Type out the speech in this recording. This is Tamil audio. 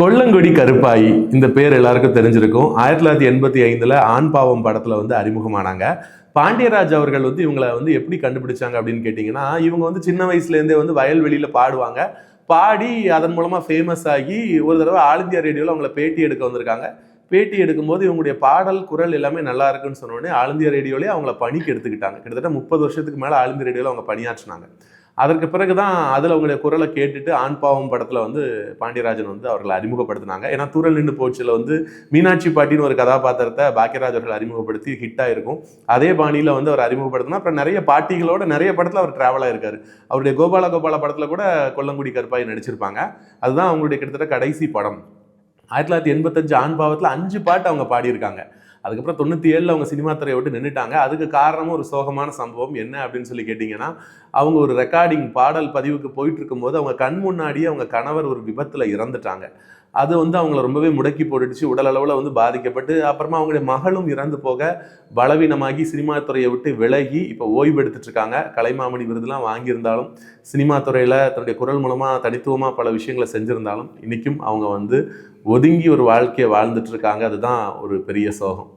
கொல்லங்குடி கருப்பாயி இந்த பேர் எல்லாருக்கும் தெரிஞ்சிருக்கும். ஆயிரத்தி தொள்ளாயிரத்தி எண்பத்தி ஐந்தில் ஆண் பாவம் படத்தில் வந்து அறிமுகமானாங்க. பாண்டியராஜ் அவர்கள் வந்து இவங்களை வந்து எப்படி கண்டுபிடிச்சாங்க அப்படின்னு கேட்டிங்கன்னா இவங்க வந்து சின்ன வயசுலேருந்தே வந்து வயல்வெளியில் பாடுவாங்க. பாடி அதன் மூலமாக ஃபேமஸ் ஆகி ஒரு தடவை ஆல் இந்தியா ரேடியோவில் அவங்கள பேட்டி எடுக்க வந்திருக்காங்க. பேட்டி எடுக்கும்போது இவங்களுடைய பாடல் குரல் எல்லாமே நல்லா இருக்குன்னு சொன்னோடனே ஆல் இந்தியா ரேடியோலேயே அவங்கள பணிக்கு எடுத்துக்கிட்டாங்க. கிட்டத்தட்ட முப்பது வருஷத்துக்கு மேலே ஆல் இந்தியா ரேடியோவில் அவங்க பணியாற்றினாங்க. அதற்கு பிறகு தான் அதில் அவங்களுடைய குரலை கேட்டுட்டு ஆண் பாவம் படத்தில் வந்து பாண்டியராஜன் வந்து அவர்களை அறிமுகப்படுத்தினாங்க. ஏன்னா தூரல் நின்று போச்சில் வந்து மீனாட்சி பாட்டின்னு ஒரு கதாபாத்திரத்தை பாக்கியராஜ் அவர்கள் அறிமுகப்படுத்தி ஹிட்டாக இருக்கும் அதே பாணியில் வந்து அவர் அறிமுகப்படுத்தினா அப்புறம் நிறைய பாட்டிகளோட நிறைய படத்தில் அவர் ட்ராவலாக இருக்கார். அவருடைய கோபால கோபால படத்தில் கூட கொல்லங்குடி கருப்பாய் நடிச்சிருப்பாங்க. அதுதான் அவங்களுடைய கிட்டத்தட்ட கடைசி படம். ஆயிரத்தி தொள்ளாயிரத்தி எண்பத்தஞ்சு ஆண் பாவத்தில் அஞ்சு பாட்டு அவங்க பாடியிருக்காங்க. அதுக்கப்புறம் தொண்ணூற்றி ஏழில் அவங்க சினிமா துறையை விட்டு நின்றுட்டாங்க அதுக்கு காரணமும் ஒரு சோகமான சம்பவம் என்ன அப்படின்னு சொல்லி கேட்டிங்கன்னா அவங்க ஒரு ரெக்கார்டிங் பாடல் பதிவுக்கு போயிட்டு இருக்கும்போது அவங்க கண் முன்னாடியே அவங்க கணவர் ஒரு விபத்தில் இறந்துட்டாங்க. அது வந்து அவங்கள ரொம்பவே முடக்கி போட்டுடுச்சு உடல் அளவில் வந்து பாதிக்கப்பட்டு அப்புறமா அவங்களுடைய மகளும் இறந்து போக பலவீனமாகி சினிமா துறையை விட்டு விலகி இப்போ ஓய்வு எடுத்துட்டு இருக்காங்க. கலைமாமணி விருதுலாம் வாங்கியிருந்தாலும் சினிமா துறையில் தன்னுடைய குரல் மூலமாக தனித்துவமாக பல விஷயங்களை செஞ்சுருந்தாலும் இன்றைக்கும் அவங்க வந்து ஒதுங்கி ஒரு வாழ்க்கையை வாழ்ந்துட்டு இருக்காங்க. அதுதான் ஒரு பெரிய சோகம்.